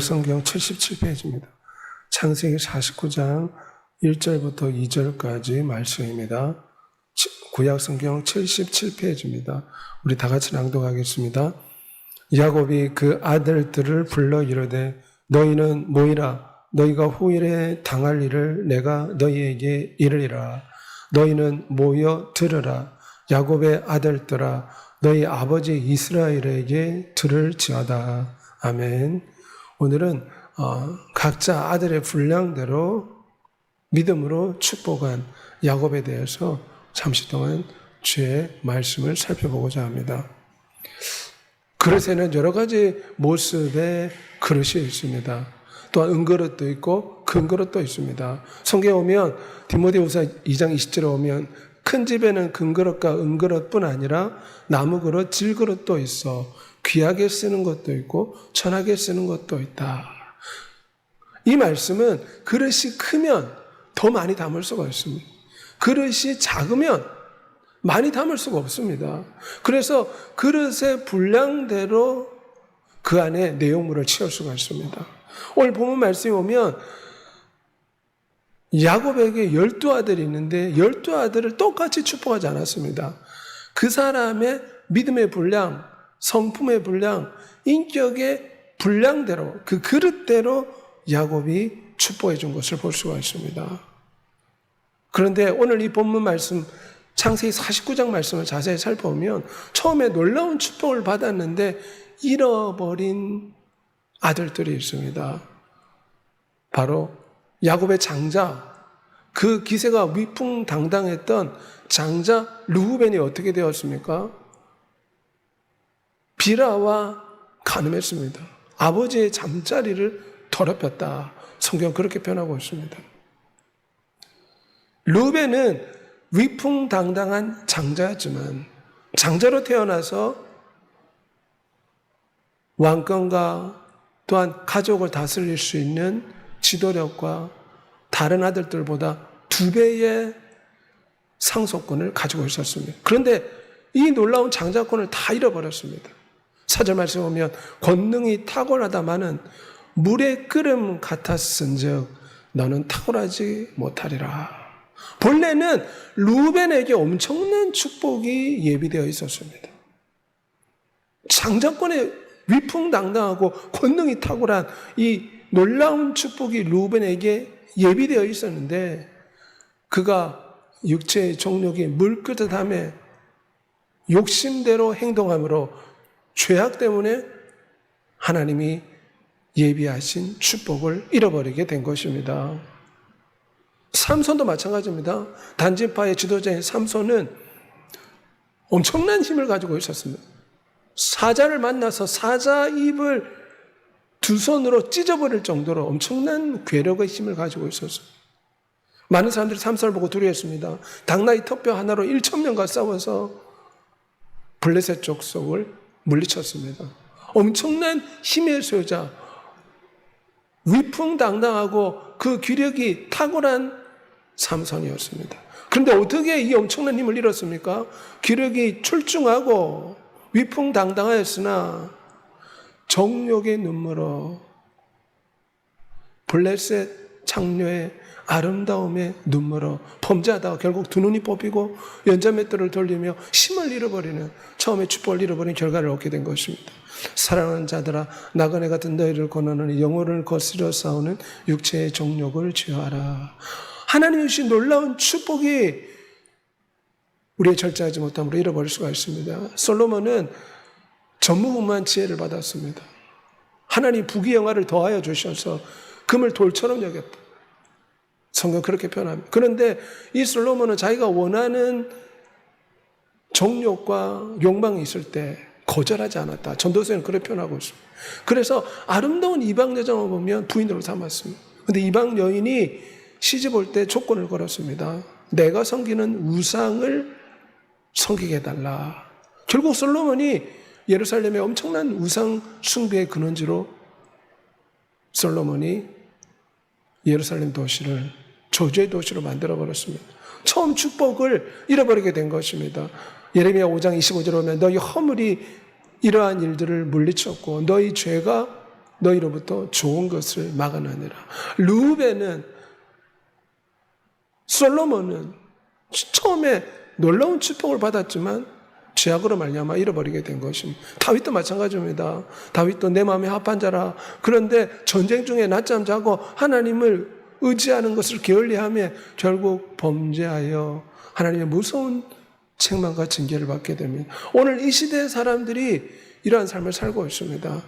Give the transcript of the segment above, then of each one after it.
성경 77페이지입니다. 창세기 49장 1절부터 2절까지 말씀입니다. 치- 구약 성경 77페이지입니다. 우리 다 같이 낭독하겠습니다. 야곱이 그 아들들을 불러 이르되 너희는 모이라 너희가 후일에 당할 일을 내가 너희에게 이르리라 너희는 모여 들으라 야곱의 아들들아 너희 아버지 이스라엘에게 들을지어다 아멘 오늘은 어, 각자 아들의 분량대로 믿음으로 축복한 야곱에 대해서 잠시 동안 주의 말씀을 살펴보고자 합니다. 그릇에는 여러 가지 모습의 그릇이 있습니다. 또한 은그릇도 있고 큰 그릇도 있습니다. 성경에 오면 디모데후서 2장 20절에 오면 큰 집에는 큰 그릇과 은그릇뿐 아니라 나무 그릇, 질 그릇도 있어 귀하게 쓰는 것도 있고 천하게 쓰는 것도 있다. 이 말씀은 그릇이 크면 더 많이 담을 수가 있습니다. 그릇이 작으면 많이 담을 수가 없습니다. 그래서 그릇의 분량대로 그 안에 내용물을 채울 수가 있습니다. 오늘 보면 말씀이 오면 야곱에게 열두 아들이 있는데 열두 아들을 똑같이 축복하지 않았습니다. 그 사람의 믿음의 분량, 성품의 분량, 인격의 분량대로 그 그릇대로 야곱이 축복해 준 것을 볼 수가 있습니다. 그런데 오늘 이 본문 말씀 창세기 49장 말씀을 자세히 살펴보면 처음에 놀라운 축복을 받았는데 잃어버린 아들들이 있습니다. 바로 야곱의 장자 그 기세가 위풍당당했던 장자 루후벤이 어떻게 되었습니까? 비라와 가늠했습니다. 아버지의 잠자리를 더럽혔다. 성경 그렇게 표현하고 있습니다. 루벤은 위풍당당한 장자였지만 장자로 태어나서 왕권과 또한 가족을 다스릴 수 있는 지도력과 다른 아들들보다 두 배의 상속권을 가지고 있었습니다. 그런데 이 놀라운 장자권을 다 잃어버렸습니다. 사절 말씀 보면 권능이 탁월하다마는 물의 끓음 같았은즉 너는 탁월하지 못하리라. 본래는 루벤에게 엄청난 축복이 예비되어 있었습니다. 장자권에 위풍당당하고 권능이 탁월한 이 놀라운 축복이 루벤에게 예비되어 있었는데 그가 육체의 종력이 물끄듯함에 욕심대로 행동함으로 죄악 때문에 하나님이 예비하신 축복을 잃어버리게 된 것입니다. 삼손도 마찬가지입니다. 단지파의 지도자인 삼손은 엄청난 힘을 가지고 있었습니다. 사자를 만나서 사자 입을 두 손으로 찢어버릴 정도로 엄청난 괴력의 힘을 가지고 있었어요. 많은 사람들이 삼손을 보고 두려웠습니다. 당나귀 턱뼈 하나로 1천 명과 싸워서 블레셋 족속을 물리쳤습니다. 엄청난 힘의 소유자, 위풍당당하고 그 귀력이 탁월한 삼손이었습니다. 그런데 어떻게 이 엄청난 힘을 잃었습니까? 귀력이 출중하고 위풍당당하였으나 정욕의 눈물로 블레셋 창녀의 아름다움의 눈물로 범죄하다가 결국 두 눈이 뽑히고 연자맷돌을 돌리며 힘을 잃어버리는 처음에 축복을 잃어버린 결과를 얻게 된 것입니다. 사랑하는 자들아 나그네 같은 너희를 권하는 영혼을 거스려 싸우는 육체의 정욕을 제어하라. 하나님이 주신 놀라운 축복이 우리의 절제하지 못함으로 잃어버릴 수가 있습니다. 솔로몬은 전무후무한 지혜를 받았습니다. 하나님 부귀영화를 더하여 주셔서 금을 돌처럼 여겼다. 성경 그렇게 표현합니다. 그런데 이 솔로몬은 자기가 원하는 정욕과 욕망이 있을 때 거절하지 않았다. 전도서에는 그렇게 표현하고 있습니다. 그래서 아름다운 이방 여정을 보면 부인으로 삼았습니다. 근데 이방 여인이 시집 올 때 조건을 걸었습니다. 내가 섬기는 우상을 섬기게 해달라. 결국 솔로몬이 예루살렘의 엄청난 우상 숭배의 근원지로 솔로몬이 예루살렘 도시를 저주의 도시로 만들어 버렸습니다. 처음 축복을 잃어버리게 된 것입니다. 예레미야 5장 25절 보면 너희 허물이 이러한 일들을 물리쳤고 너희 죄가 너희로부터 좋은 것을 막아내니라. 루벤은 솔로몬은 처음에 놀라운 축복을 받았지만 죄악으로 말미암아 잃어버리게 된 것입니다. 다윗도 마찬가지입니다. 다윗도 내 마음에 합한 자라. 그런데 전쟁 중에 낮잠 자고 하나님을 의지하는 것을 게을리하며 결국 범죄하여 하나님의 무서운 책망과 징계를 받게 됩니다. 오늘 이 시대의 사람들이 이러한 삶을 살고 있습니다.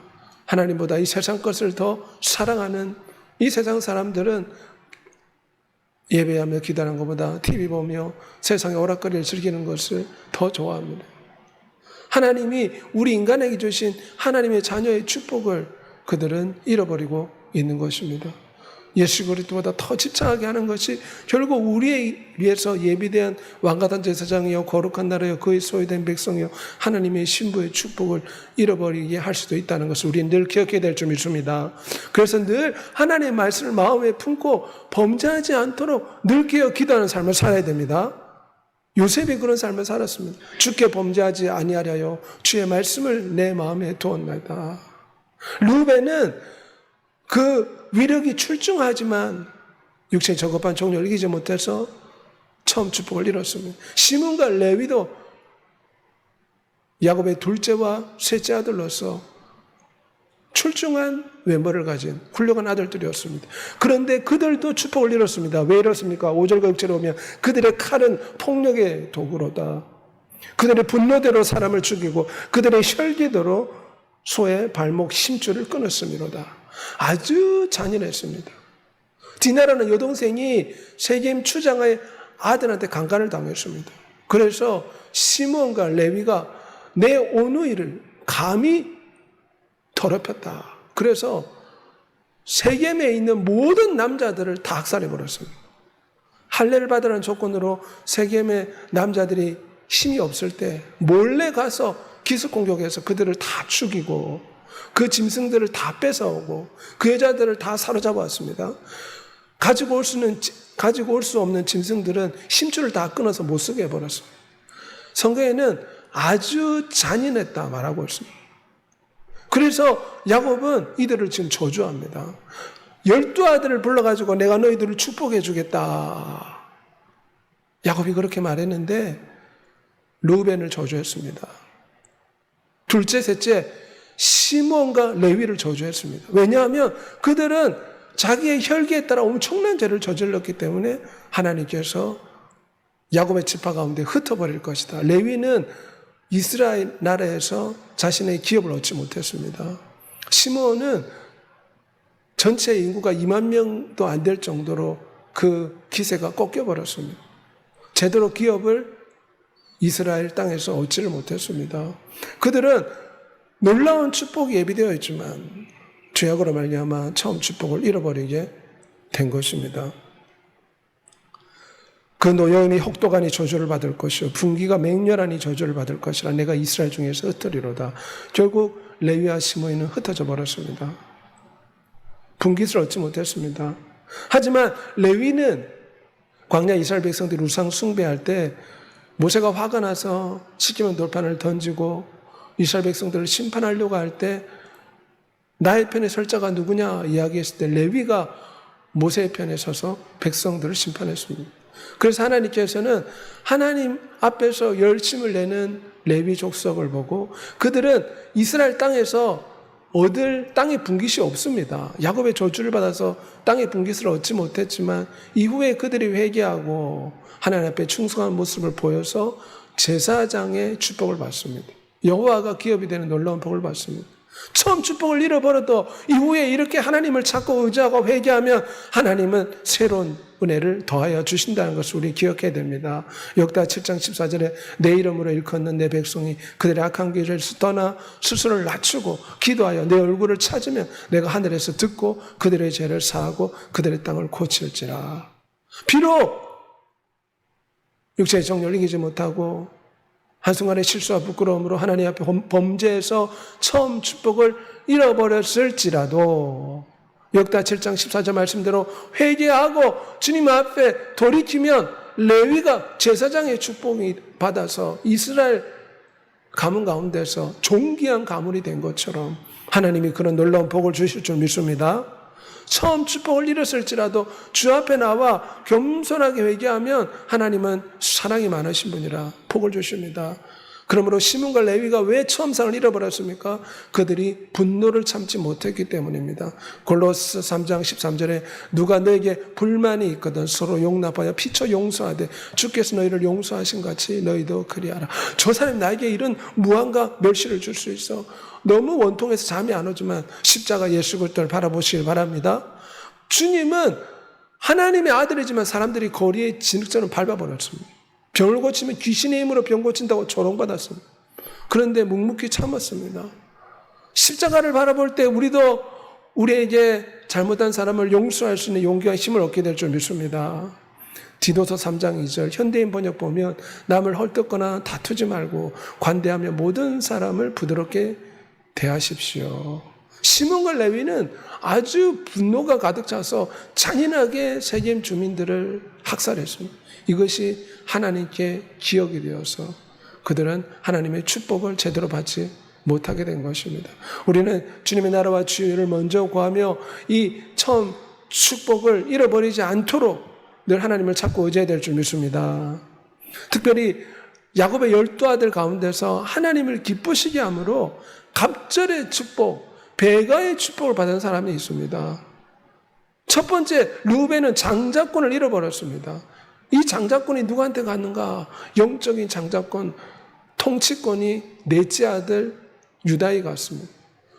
하나님보다 이 세상 것을 더 사랑하는 이 세상 사람들은 예배하며 기도하는 것보다 TV 보며 세상의 오락거리를 즐기는 것을 더 좋아합니다. 하나님이 우리 인간에게 주신 하나님의 자녀의 축복을 그들은 잃어버리고 있는 것입니다. 예수 그리스도보다 더 집착하게 하는 것이 결국 우리에 위해서 예비된 왕가단 제사장이요 거룩한 나라요 그의 소유된 백성이요 하나님의 신부의 축복을 잃어버리게 할 수도 있다는 것을 우리는 늘 기억해야 될 줄 믿습니다. 그래서 늘 하나님의 말씀을 마음에 품고 범죄하지 않도록 늘 깨어 기도하는 삶을 살아야 됩니다. 요셉이 그런 삶을 살았습니다. 주께 범죄하지 아니하려요 주의 말씀을 내 마음에 두었나이다. 루벤은 그 위력이 출중하지만 육체의 저급한 종류를 이기지 못해서 처음 축복을 잃었습니다. 시몬과 레위도 야곱의 둘째와 셋째 아들로서 출중한 외모를 가진 훌륭한 아들들이었습니다. 그런데 그들도 축복을 잃었습니다. 왜 잃었습니까? 5절과 6절에 보면 그들의 칼은 폭력의 도구로다. 그들의 분노대로 사람을 죽이고 그들의 혈기대로 소의 발목 심줄을 끊었음이로다. 아주 잔인했습니다. 디나라는 여동생이 세겜 추장의 아들한테 강간을 당했습니다. 그래서 시몬과 레위가 내 오누이를 감히 더럽혔다. 그래서 세겜에 있는 모든 남자들을 다 학살해 버렸습니다. 할례를 받으라는 조건으로 세겜의 남자들이 힘이 없을 때 몰래 가서 기습 공격해서 그들을 다 죽이고 그 짐승들을 다 뺏어오고 그 여자들을 다 사로잡았습니다. 가지고 올 수는 가지고 올 수 없는 짐승들은 심줄을 다 끊어서 못 쓰게 해버렸습니다. 성경에는 아주 잔인했다 말하고 있습니다. 그래서 야곱은 이들을 지금 저주합니다. 열두 아들을 불러가지고 내가 너희들을 축복해 주겠다. 야곱이 그렇게 말했는데 루벤을 저주했습니다. 둘째, 셋째 시몬과 레위를 저주했습니다. 왜냐하면 그들은 자기의 혈기에 따라 엄청난 죄를 저질렀기 때문에 하나님께서 야곱의 지파 가운데 흩어버릴 것이다. 레위는 이스라엘 나라에서 자신의 기업을 얻지 못했습니다. 시몬은 전체 인구가 2만 명도 안 될 정도로 그 기세가 꺾여버렸습니다. 제대로 기업을 이스라엘 땅에서 얻지를 못했습니다. 그들은 놀라운 축복이 예비되어 있지만 죄악으로 말미암아 처음 축복을 잃어버리게 된 것입니다. 그 노여움이 혹독하니 저주를 받을 것이요 분기가 맹렬하니 저주를 받을 것이라 내가 이스라엘 중에서 흩으리로다. 결국 레위와 시모이는 흩어져 버렸습니다. 분깃을 얻지 못했습니다. 하지만 레위는 광야 이스라엘 백성들이 우상 숭배할 때 모세가 화가 나서 시키면 돌판을 던지고 이스라엘 백성들을 심판하려고 할 때 나의 편에 설 자가 누구냐 이야기했을 때 레위가 모세의 편에 서서 백성들을 심판했습니다. 그래서 하나님께서는 하나님 앞에서 열심을 내는 레위 족속을 보고 그들은 이스라엘 땅에서 얻을 땅의 분깃이 없습니다. 야곱의 저주를 받아서 땅의 분깃을 얻지 못했지만 이후에 그들이 회개하고 하나님 앞에 충성한 모습을 보여서 제사장의 축복을 받습니다. 여호와가 기업이 되는 놀라운 복을 받습니다. 처음 축복을 잃어버려도 이후에 이렇게 하나님을 찾고 의지하고 회개하면 하나님은 새로운 은혜를 더하여 주신다는 것을 우리 기억해야 됩니다. 역다 7장 14절에 내 이름으로 일컫는 내 백성이 그들의 악한 길을 떠나 스스로를 낮추고 기도하여 내 얼굴을 찾으면 내가 하늘에서 듣고 그들의 죄를 사하고 그들의 땅을 고칠지라. 비록 육체의 정욕을 이기지 못하고 한순간의 실수와 부끄러움으로 하나님 앞에 범죄해서 처음 축복을 잃어버렸을지라도 역다 7장 14절 말씀대로 회개하고 주님 앞에 돌이키면 레위가 제사장의 축복이 받아서 이스라엘 가문 가운데서 존귀한 가문이 된 것처럼 하나님이 그런 놀라운 복을 주실 줄 믿습니다. 처음 축복을 잃었을지라도 주 앞에 나와 겸손하게 회개하면 하나님은 사랑이 많으신 분이라 복을 주십니다. 그러므로 시몬과 레위가 왜 처음 상을 잃어버렸습니까? 그들이 분노를 참지 못했기 때문입니다. 골로스 3장 13절에 누가 너에게 불만이 있거든 서로 용납하여 피처 용서하되 주께서 너희를 용서하신 같이 너희도 그리하라. 저 사람이 나에게 이런 무한과 멸시를 줄 수 있어. 너무 원통해서 잠이 안 오지만 십자가 예수 그리스도를 바라보시길 바랍니다. 주님은 하나님의 아들이지만 사람들이 거리에 진흙처럼 밟아버렸습니다. 병을 고치면 귀신의 힘으로 병 고친다고 조롱받았습니다. 그런데 묵묵히 참았습니다. 십자가를 바라볼 때 우리도 우리에게 잘못한 사람을 용서할 수 있는 용기와 힘을 얻게 될 줄 믿습니다. 디도서 3장 2절 현대인 번역 보면 남을 헐뜯거나 다투지 말고 관대하며 모든 사람을 부드럽게 대하십시오. 시몬과 레위는 아주 분노가 가득 차서 잔인하게 세겜 주민들을 학살했습니다. 이것이 하나님께 기억이 되어서 그들은 하나님의 축복을 제대로 받지 못하게 된 것입니다. 우리는 주님의 나라와 주의를 먼저 구하며 이 처음 축복을 잃어버리지 않도록 늘 하나님을 찾고 의지해야 될 줄 믿습니다. 특별히 야곱의 열두 아들 가운데서 하나님을 기쁘시게 함으로 갑절의 축복, 배가의 축복을 받은 사람이 있습니다. 첫 번째, 루벤은 장자권을 잃어버렸습니다. 이 장자권이 누구한테 갔는가? 영적인 장자권, 통치권이 넷째 아들 유다에 갔습니다.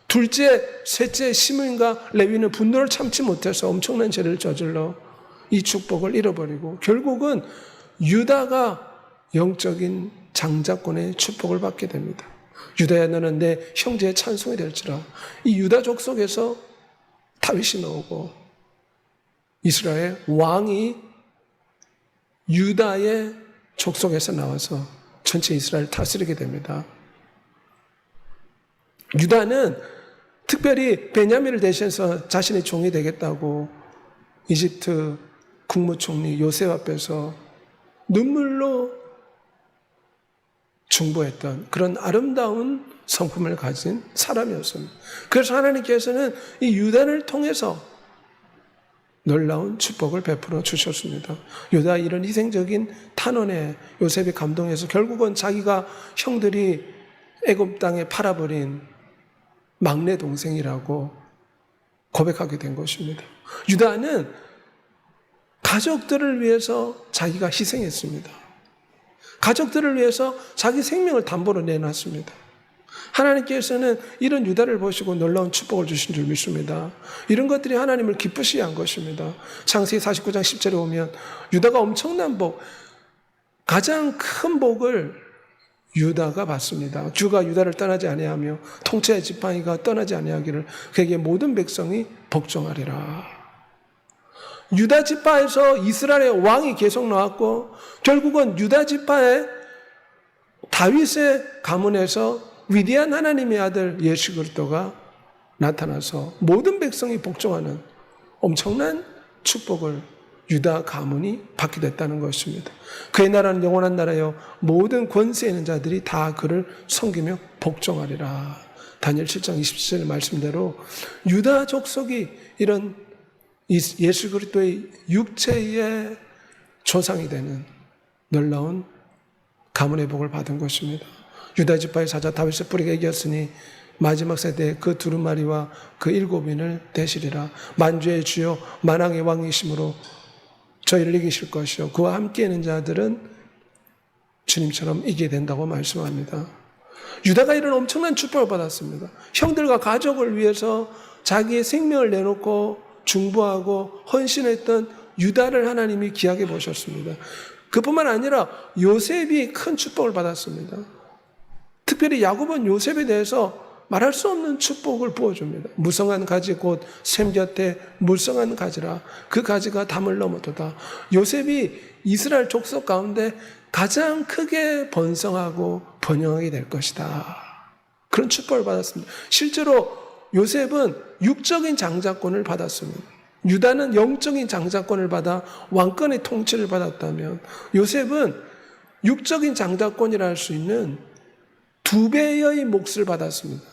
둘째, 셋째 시므인과 레위는 분노를 참지 못해서 엄청난 죄를 저질러 이 축복을 잃어버리고 결국은 유다가 영적인 장자권의 축복을 받게 됩니다. 유다야 너는 내 형제의 찬송이 될지라. 이 유다족 속에서 다윗이 나오고 이스라엘 왕이 유다의 족속에서 나와서 전체 이스라엘 다스리게 됩니다. 유다는 특별히 베냐민을 대신해서 자신의 종이 되겠다고 이집트 국무총리 요셉 앞에서 눈물로 중보했던 그런 아름다운 성품을 가진 사람이었습니다. 그래서 하나님께서는 이 유다를 통해서 놀라운 축복을 베풀어 주셨습니다. 유다 이런 희생적인 탄원에 요셉이 감동해서 결국은 자기가 형들이 애굽 땅에 팔아버린 막내 동생이라고 고백하게 된 것입니다. 유다는 가족들을 위해서 자기가 희생했습니다. 가족들을 위해서 자기 생명을 담보로 내놨습니다. 하나님께서는 이런 유다를 보시고 놀라운 축복을 주신 줄 믿습니다. 이런 것들이 하나님을 기쁘시게 한 것입니다. 창세기 49장 10절에 보면 유다가 엄청난 복, 가장 큰 복을 유다가 받습니다. 주가 유다를 떠나지 아니하며 통치의 지팡이가 떠나지 아니하기를 그에게 모든 백성이 복종하리라. 유다 지파에서 이스라엘의 왕이 계속 나왔고 결국은 유다 지파의 다윗의 가문에서 위대한 하나님의 아들 예수 그리스도가 나타나서 모든 백성이 복종하는 엄청난 축복을 유다 가문이 받게 됐다는 것입니다. 그의 나라는 영원한 나라요 모든 권세 있는 자들이 다 그를 섬기며 복종하리라. 다니엘 7장 27절 말씀대로 유다 족속이 이런 예수 그리스도의 육체의 조상이 되는 놀라운 가문의 복을 받은 것입니다. 유다 지파의 사자 다윗의 뿌리가 이겼으니 마지막 세대에 그 두루마리와 그 일곱인을 대시리라. 만주의 주요 만왕의 왕이심으로 저희를 이기실 것이요. 그와 함께 있는 자들은 주님처럼 이기게 된다고 말씀합니다. 유다가 이런 엄청난 축복을 받았습니다. 형들과 가족을 위해서 자기의 생명을 내놓고 중보하고 헌신했던 유다를 하나님이 귀하게 보셨습니다. 그뿐만 아니라 요셉이 큰 축복을 받았습니다. 특별히 야곱은 요셉에 대해서 말할 수 없는 축복을 부어줍니다. 무성한 가지 곧 샘 곁에 물성한 가지라 그 가지가 담을 넘어도다. 요셉이 이스라엘 족속 가운데 가장 크게 번성하고 번영하게 될 것이다. 그런 축복을 받았습니다. 실제로 요셉은 육적인 장자권을 받았습니다. 유다는 영적인 장자권을 받아 왕권의 통치를 받았다면 요셉은 육적인 장자권이라 할 수 있는 두 배의 몫을 받았습니다.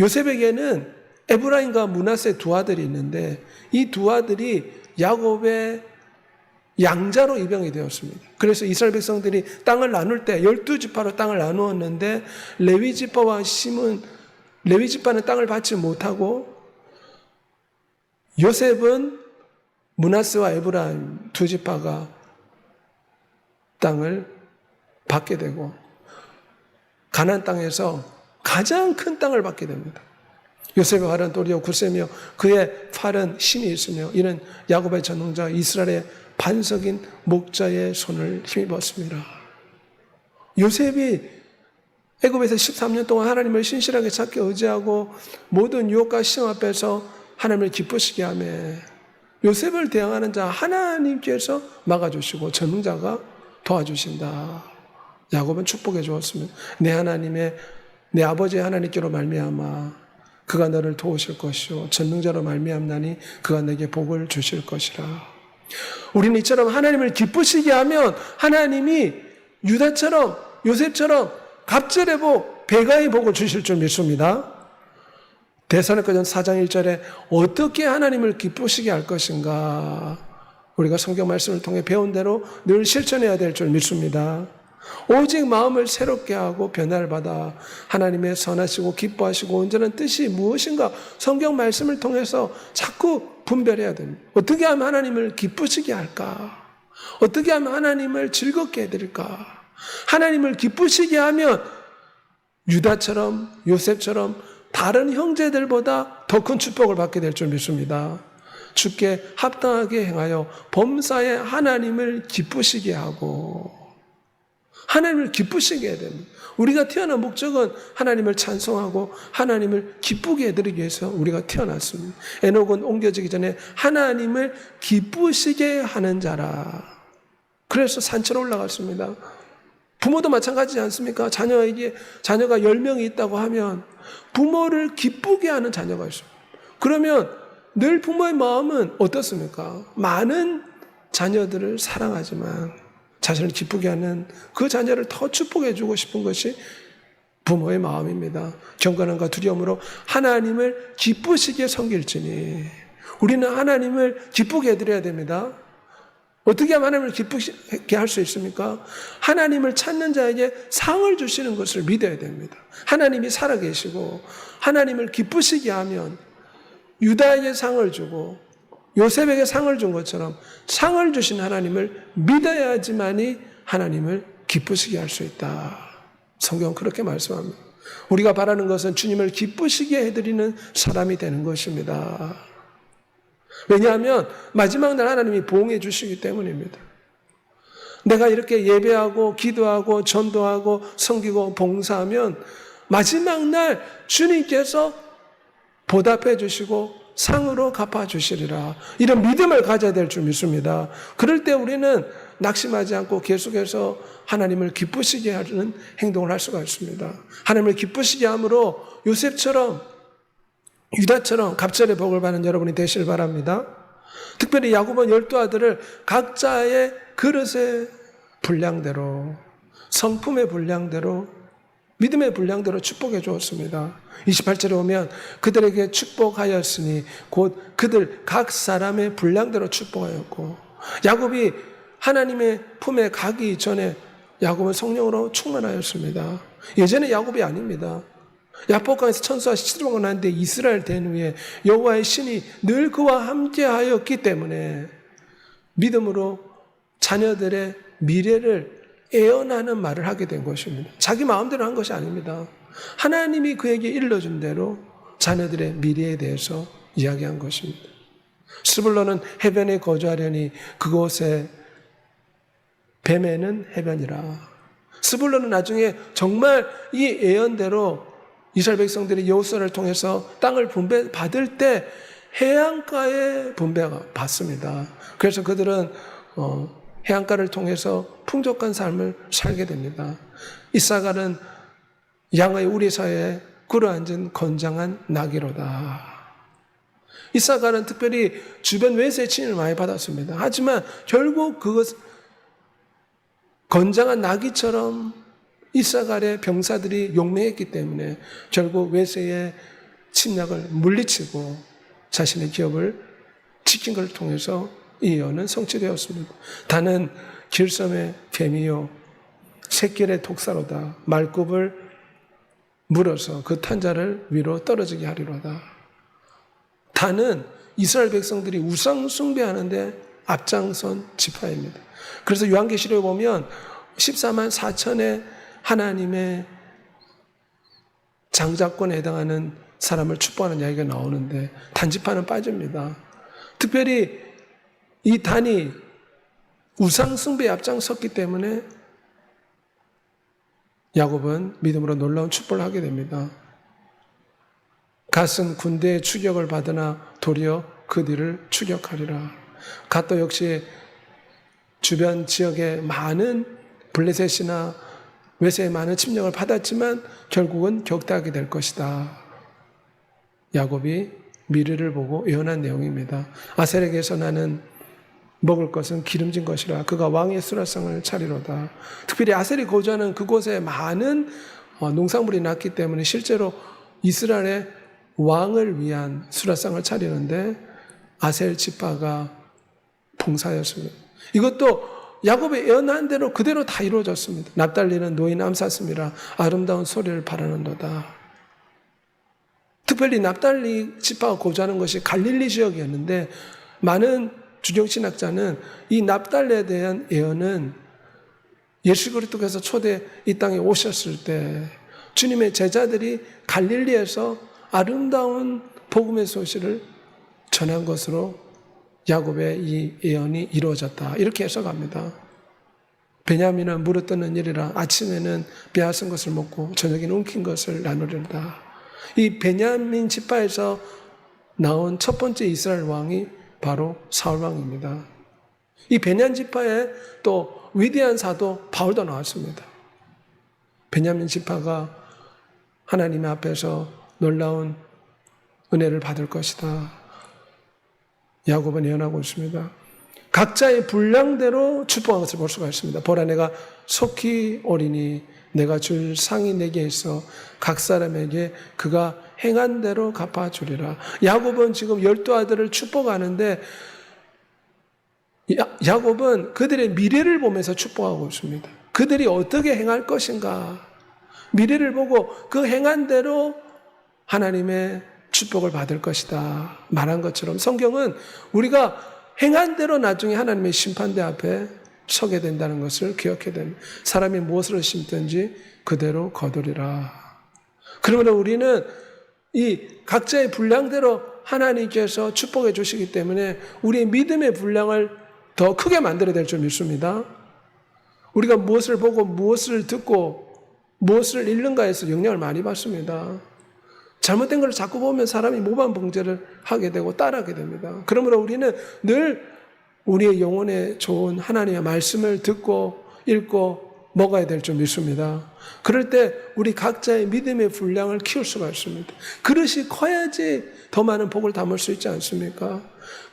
요셉에게는 에브라임과 문하세 두 아들이 있는데 이 두 아들이 야곱의 양자로 입양이 되었습니다. 그래서 이스라엘 백성들이 땅을 나눌 때 열두 지파로 땅을 나누었는데 레위 지파와 심은 레위 지파는 땅을 받지 못하고 요셉은 문하스와 에브라임 두 지파가 땅을 받게 되고 가나안 땅에서 가장 큰 땅을 받게 됩니다. 요셉의 활은 돌이요 굳세며 그의 팔은 힘이 있으며 이는 야곱의 전능자 이스라엘의 반석인 목자의 손을 힘입었습니다. 요셉이 애굽에서 13년 동안 하나님을 신실하게 찾게 의지하고 모든 유혹과 시험 앞에서 하나님을 기쁘시게 하며 요셉을 대항하는 자 하나님께서 막아주시고 전능자가 도와주신다. 야곱은 축복해 주었습니다. 내 하나님의 내 아버지 하나님께로 말미암아 그가 너를 도우실 것이요 전능자로 말미암나니 그가 내게 복을 주실 것이라. 우리는 이처럼 하나님을 기쁘시게 하면 하나님이 유다처럼 요셉처럼 갑절의 복, 배가의 복을 주실 줄 믿습니다. 대사는커전 4장 1절에 어떻게 하나님을 기쁘시게 할 것인가 우리가 성경 말씀을 통해 배운 대로 늘 실천해야 될 줄 믿습니다. 오직 마음을 새롭게 하고 변화를 받아 하나님의 선하시고 기뻐하시고 온전한 뜻이 무엇인가 성경 말씀을 통해서 자꾸 분별해야 됩니다. 어떻게 하면 하나님을 기쁘시게 할까? 어떻게 하면 하나님을 즐겁게 해드릴까? 하나님을 기쁘시게 하면 유다처럼 요셉처럼 다른 형제들보다 더 큰 축복을 받게 될 줄 믿습니다. 주께 합당하게 행하여 범사에 하나님을 기쁘시게 하고 하나님을 기쁘시게 해야 됩니다. 우리가 태어난 목적은 하나님을 찬송하고 하나님을 기쁘게 해드리기 위해서 우리가 태어났습니다. 에녹은 옮겨지기 전에 하나님을 기쁘시게 하는 자라. 그래서 산처로 올라갔습니다. 부모도 마찬가지지 않습니까? 자녀에게 자녀가 10명이 있다고 하면 부모를 기쁘게 하는 자녀가 있어요. 그러면 늘 부모의 마음은 어떻습니까? 많은 자녀들을 사랑하지만 자신을 기쁘게 하는 그 자녀를 더 축복해 주고 싶은 것이 부모의 마음입니다. 경건함과 두려움으로 하나님을 기쁘시게 섬길지니 우리는 하나님을 기쁘게 해드려야 됩니다. 어떻게 하면 하나님을 기쁘게 할 수 있습니까? 하나님을 찾는 자에게 상을 주시는 것을 믿어야 됩니다. 하나님이 살아계시고 하나님을 기쁘시게 하면 유다에게 상을 주고 요셉에게 상을 준 것처럼 상을 주신 하나님을 믿어야지만이 하나님을 기쁘시게 할 수 있다. 성경 그렇게 말씀합니다. 우리가 바라는 것은 주님을 기쁘시게 해드리는 사람이 되는 것입니다. 왜냐하면 마지막 날 하나님이 보응해 주시기 때문입니다. 내가 이렇게 예배하고 기도하고 전도하고 섬기고 봉사하면 마지막 날 주님께서 보답해 주시고 상으로 갚아 주시리라. 이런 믿음을 가져야 될 줄 믿습니다. 그럴 때 우리는 낙심하지 않고 계속해서 하나님을 기쁘시게 하는 행동을 할 수가 있습니다. 하나님을 기쁘시게 함으로 요셉처럼 유다처럼 갑절의 복을 받는 여러분이 되시길 바랍니다. 특별히 야곱은 열두 아들을 각자의 그릇의 분량대로 성품의 분량대로 믿음의 분량대로 축복해 주었습니다. 28절에 오면 그들에게 축복하였으니 곧 그들 각 사람의 분량대로 축복하였고 야곱이 하나님의 품에 가기 전에 야곱은 성령으로 충만하였습니다. 예전에 야곱이 아닙니다. 야복강에서 천수와 시드방을 하는데 이스라엘 된 후에 여호와의 신이 늘 그와 함께하였기 때문에 믿음으로 자녀들의 미래를 애언하는 말을 하게 된 것입니다. 자기 마음대로 한 것이 아닙니다. 하나님이 그에게 일러준 대로 자녀들의 미래에 대해서 이야기한 것입니다. 스불러는 해변에 거주하려니 그곳에 뱀에는 해변이라. 스불러는 나중에 정말 이 예언대로 이스라엘 백성들이 여호수아를 통해서 땅을 분배 받을 때 해안가의 분배가 받습니다. 그래서 그들은 어, 해안가를 통해서 풍족한 삶을 살게 됩니다. 이사갈은 양의 우리 사에 꿇어앉은 건장한 나귀로다. 이사갈은 특별히 주변 외세의 침입을 많이 받았습니다. 하지만 결국 그것 건장한 나귀처럼 이사갈의 병사들이 용맹했기 때문에 결국 외세의 침략을 물리치고 자신의 기업을 지킨 것을 통해서 이 예언은 성취되었습니다. 다는 길섬의 뱀이요 새끼의 독사로다 말굽을 물어서 그 탄자를 위로 떨어지게 하리로다. 다는 이스라엘 백성들이 우상 숭배하는데 앞장선 지파입니다. 그래서 요한계시록에 보면 14만 4천의 하나님의 장자권에 해당하는 사람을 축복하는 이야기가 나오는데 단지파는 빠집니다. 특별히 이 단이 우상 숭배에 앞장섰기 때문에 야곱은 믿음으로 놀라운 축복을 하게 됩니다. 갓은 군대의 추격을 받으나 도리어 그 뒤를 추격하리라. 갓도 역시 주변 지역에 많은 블레셋이나 외세의 많은 침략을 받았지만 결국은 격퇴하게 될 것이다. 야곱이 미래를 보고 예언한 내용입니다. 아셀에게서 나는 먹을 것은 기름진 것이라 그가 왕의 수라상을 차리로다. 특별히 아셀이 거주하는 그곳에 많은 어, 농산물이 났기 때문에 실제로 이스라엘의 왕을 위한 수라상을 차리는데 아셀 지파가 봉사였습니다. 이것도 야곱의 예언한 대로 그대로 다 이루어졌습니다. 납달리는 노인 암사슴이라 아름다운 소리를 바라는도다. 특별히 납달리 지파가 거주하는 것이 갈릴리 지역이었는데 많은 주경신학자는 이 납달리에 대한 예언은 예수 그리스도께서 초대 이 땅에 오셨을 때 주님의 제자들이 갈릴리에서 아름다운 복음의 소식을 전한 것으로 야곱의 이 예언이 이루어졌다. 이렇게 해석합니다. 베냐민은 물어 뜯는 일이라 아침에는 빼앗은 것을 먹고 저녁에는 움킨 것을 나누려다. 이 베냐민 지파에서 나온 첫 번째 이스라엘 왕이 바로 사울 왕입니다. 이 베냐민 지파에 또 위대한 사도 바울도 나왔습니다. 베냐민 지파가 하나님 앞에서 놀라운 은혜를 받을 것이다. 야곱은 예언하고 있습니다. 각자의 분량대로 축복한 것을 볼 수가 있습니다. 보라 내가 속히 오리니 내가 줄 상이 내게 있어 각 사람에게 그가 행한 대로 갚아 주리라. 야곱은 지금 열두 아들을 축복하는데 야- 야곱은 그들의 미래를 보면서 축복하고 있습니다. 그들이 어떻게 행할 것인가. 미래를 보고 그 행한 대로 하나님의 축복을 받을 것이다. 말한 것처럼 성경은 우리가 행한 대로 나중에 하나님의 심판대 앞에 서게 된다는 것을 기억해야 됩니다. 사람이 무엇을 심든지 그대로 거두리라. 그러므로 우리는 이 각자의 분량대로 하나님께서 축복해 주시기 때문에 우리의 믿음의 분량을 더 크게 만들어야 될 줄 믿습니다. 우리가 무엇을 보고 무엇을 듣고 무엇을 읽는가에서 영향을 많이 받습니다. 잘못된 걸 자꾸 보면 사람이 모반 봉제를 하게 되고 따라하게 됩니다. 그러므로 우리는 늘 우리의 영혼에 좋은 하나님의 말씀을 듣고 읽고 먹어야 될 줄 믿습니다. 그럴 때 우리 각자의 믿음의 분량을 키울 수가 있습니다. 그릇이 커야지 더 많은 복을 담을 수 있지 않습니까?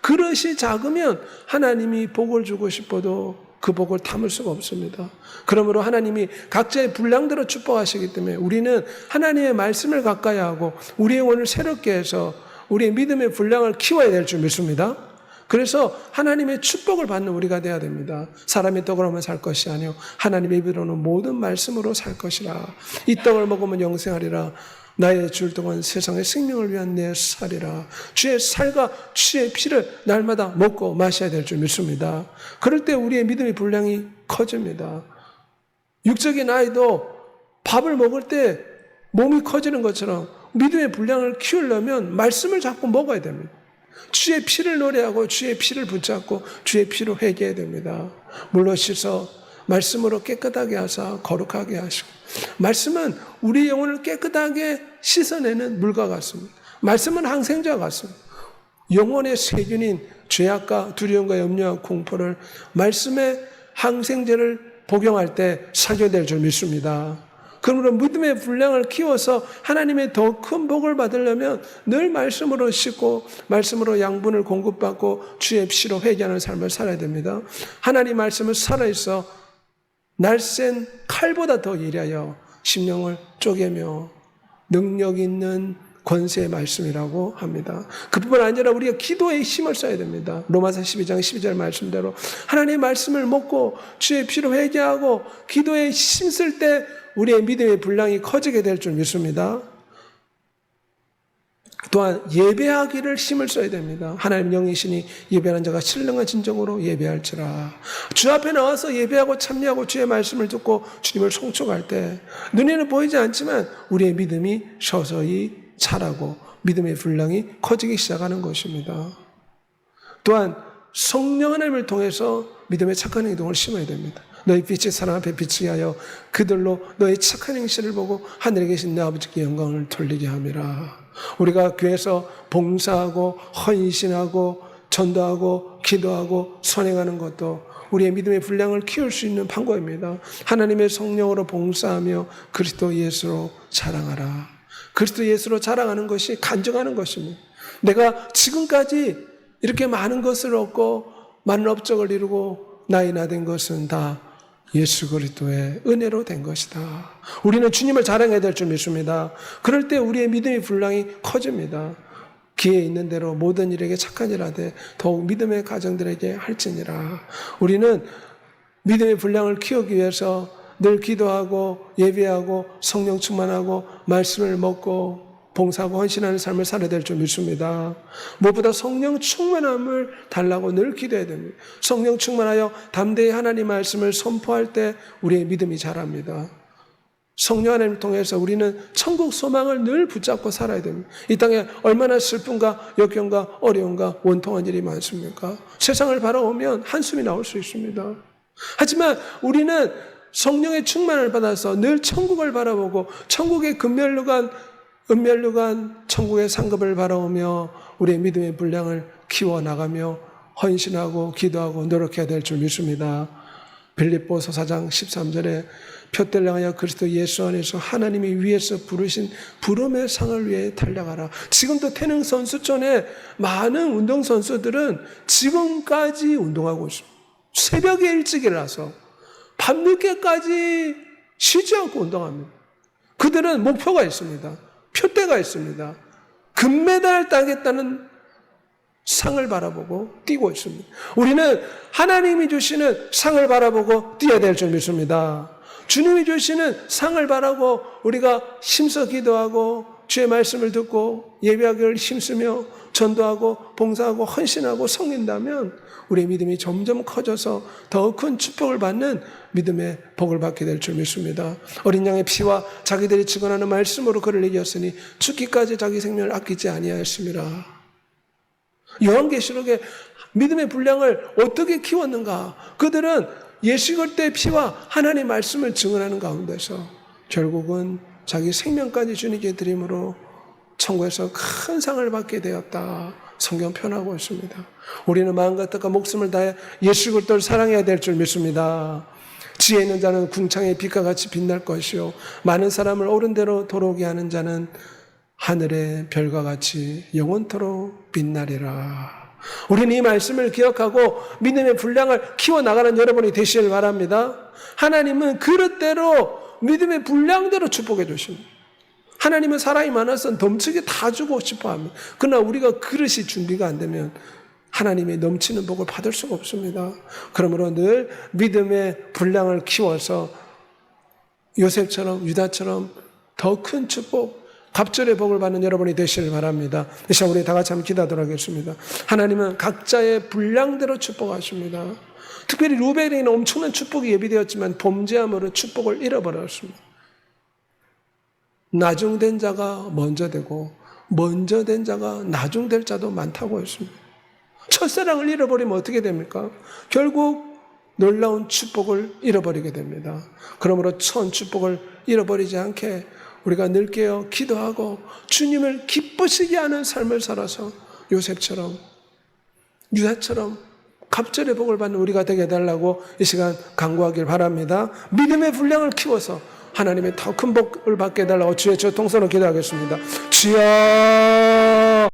그릇이 작으면 하나님이 복을 주고 싶어도 그 복을 담을 수가 없습니다. 그러므로 하나님이 각자의 분량대로 축복하시기 때문에 우리는 하나님의 말씀을 가까이 하고 우리의 영혼을 새롭게 해서 우리의 믿음의 분량을 키워야 될 줄 믿습니다. 그래서 하나님의 축복을 받는 우리가 되어야 됩니다. 떡을 하면 살 것이 아니요 하나님의 입으로는 모든 말씀으로 살 것이라. 이 떡을 먹으면 영생하리라. 나의 줄 동안 세상의 생명을 위한 내 살이라. 주의 살과 주의 피를 날마다 먹고 마셔야 될 줄 믿습니다. 그럴 때 우리의 믿음의 분량이 커집니다. 육적인 아이도 밥을 먹을 때 몸이 커지는 것처럼 믿음의 분량을 키우려면 말씀을 자꾸 먹어야 됩니다. 주의 피를 노래하고 주의 피를 붙잡고 주의 피로 회개해야 됩니다. 물로 씻어 말씀으로 깨끗하게 하사 거룩하게 하시고 말씀은 우리 영혼을 깨끗하게 씻어내는 물과 같습니다. 말씀은 항생자 같습니다. 영혼의 세균인 죄악과 두려움과 염려와 공포를 말씀의 항생제를 복용할 때 사교될 줄 믿습니다. 그러므로 믿음의 분량을 키워서 하나님의 더 큰 복을 받으려면 늘 말씀으로 씻고 말씀으로 양분을 공급받고 주의 피로 회개하는 삶을 살아야 됩니다. 하나님 말씀은 살아있어 날쌘 칼보다 더 예리하여 심령을 쪼개며 능력 있는 권세의 말씀이라고 합니다. 그뿐만 아니라 우리가 기도에 힘을 써야 됩니다. 로마서 12장 12절 말씀대로 하나님의 말씀을 먹고 주의 피로 회개하고 기도에 힘쓸 때 우리의 믿음의 분량이 커지게 될 줄 믿습니다. 또한 예배하기를 힘을 써야 됩니다. 하나님 영이시니 예배하는 자가 신령한 진정으로 예배할지라. 주 앞에 나와서 예배하고 참여하고 주의 말씀을 듣고 주님을 송축할 때 눈에는 보이지 않지만 우리의 믿음이 서서히 자라고 믿음의 분량이 커지기 시작하는 것입니다. 또한 성령 하나님을 통해서 믿음의 착한 행동을 심어야 됩니다. 너희 빛이 사람 앞에 비치게 하여 그들로 너희 착한 행실을 보고 하늘에 계신 내 아버지께 영광을 돌리게 함이라. 우리가 교회에서 봉사하고 헌신하고 전도하고 기도하고 선행하는 것도 우리의 믿음의 분량을 키울 수 있는 방법입니다. 하나님의 성령으로 봉사하며 그리스도 예수로 자랑하라. 그리스도 예수로 자랑하는 것이 간증하는 것입니다. 내가 지금까지 이렇게 많은 것을 얻고 많은 업적을 이루고 나이 나 된 것은 다 예수 그리스도의 은혜로 된 것이다. 우리는 주님을 자랑해야 될 줄 믿습니다. 그럴 때 우리의 믿음의 분량이 커집니다. 기회 있는 대로 모든 일에게 착한 일하되 더욱 믿음의 가정들에게 할지니라. 우리는 믿음의 분량을 키우기 위해서 늘 기도하고 예배하고 성령 충만하고 말씀을 먹고 봉사하고 헌신하는 삶을 살아야 될 줄 믿습니다. 무엇보다 성령 충만함을 달라고 늘 기도해야 됩니다. 성령 충만하여 담대히 하나님 말씀을 선포할 때 우리의 믿음이 자랍니다. 성령 하나님을 통해서 우리는 천국 소망을 늘 붙잡고 살아야 됩니다. 이 땅에 얼마나 슬픔과 역경과 어려움과 원통한 일이 많습니까? 세상을 바라보면 한숨이 나올 수 있습니다. 하지만 우리는 성령의 충만을 받아서 늘 천국을 바라보고 천국의 금멸류관 은멸류관 천국의 상급을 바라오며 우리의 믿음의 분량을 키워 나가며 헌신하고 기도하고 노력해야 될 줄 믿습니다. 빌립보서 4장 13절에 표대를 향하여 그리스도 예수 안에서 하나님이 위에서 부르신 부름의 상을 위해 달려가라. 지금도 태능 선수촌에 많은 운동 선수들은 지금까지 운동하고 있습니다. 새벽에 일찍 일어나서 밤늦게까지 쉬지 않고 운동합니다. 그들은 목표가 있습니다. 표대가 있습니다. 금메달 따겠다는 상을 바라보고 뛰고 있습니다. 우리는 하나님이 주시는 상을 바라보고 뛰어야 될 줄 믿습니다. 주님이 주시는 상을 바라고 우리가 힘써 기도하고 주의 말씀을 듣고 예배하기를 힘쓰며 전도하고 봉사하고 헌신하고 섬긴다면 우리의 믿음이 점점 커져서 더 큰 축복을 받는 믿음의 복을 받게 될 줄 믿습니다. 어린 양의 피와 자기들이 증언하는 말씀으로 그를 이겼으니 죽기까지 자기 생명을 아끼지 아니하였습니다. 요한계시록에 믿음의 분량을 어떻게 키웠는가? 그들은 예수 그리스도의 피와 하나님의 말씀을 증언하는 가운데서 결국은 자기 생명까지 주님께 드림으로 천국에서 큰 상을 받게 되었다. 성경 편하고 있습니다. 우리는 마음과 뜻과 목숨을 다해 예수 그리스도를 사랑해야 될 줄 믿습니다. 지혜 있는 자는 궁창의 빛과 같이 빛날 것이요 많은 사람을 옳은 대로 돌아오게 하는 자는 하늘의 별과 같이 영원토록 빛나리라. 우리는 이 말씀을 기억하고 믿음의 분량을 키워나가는 여러분이 되시길 바랍니다. 하나님은 그릇대로 믿음의 분량대로 축복해 주십니다. 하나님은 사람이 많아서 넘치게 다 주고 싶어 합니다. 그러나 우리가 그릇이 준비가 안 되면 하나님의 넘치는 복을 받을 수가 없습니다. 그러므로 늘 믿음의 분량을 키워서 요셉처럼 유다처럼 더 큰 축복, 갑절의 복을 받는 여러분이 되시길 바랍니다. 이 시간 우리 다 같이 한번 기도하도록 하겠습니다. 하나님은 각자의 분량대로 축복하십니다. 특별히 루벨에는 엄청난 축복이 예비되었지만 범죄함으로 축복을 잃어버렸습니다. 나중된 자가 먼저 되고 먼저 된 자가 나중될 자도 많다고 했습니다. 첫사랑을 잃어버리면 어떻게 됩니까? 결국 놀라운 축복을 잃어버리게 됩니다. 그러므로 천 축복을 잃어버리지 않게 우리가 늘 깨어 기도하고 주님을 기쁘시게 하는 삶을 살아서 요셉처럼 유다처럼 갑절의 복을 받는 우리가 되게 해달라고 이 시간 강구하길 바랍니다. 믿음의 분량을 키워서 하나님의 더 큰 복을 받게 해달라고 주의 저 통선으로 기도하겠습니다. 주여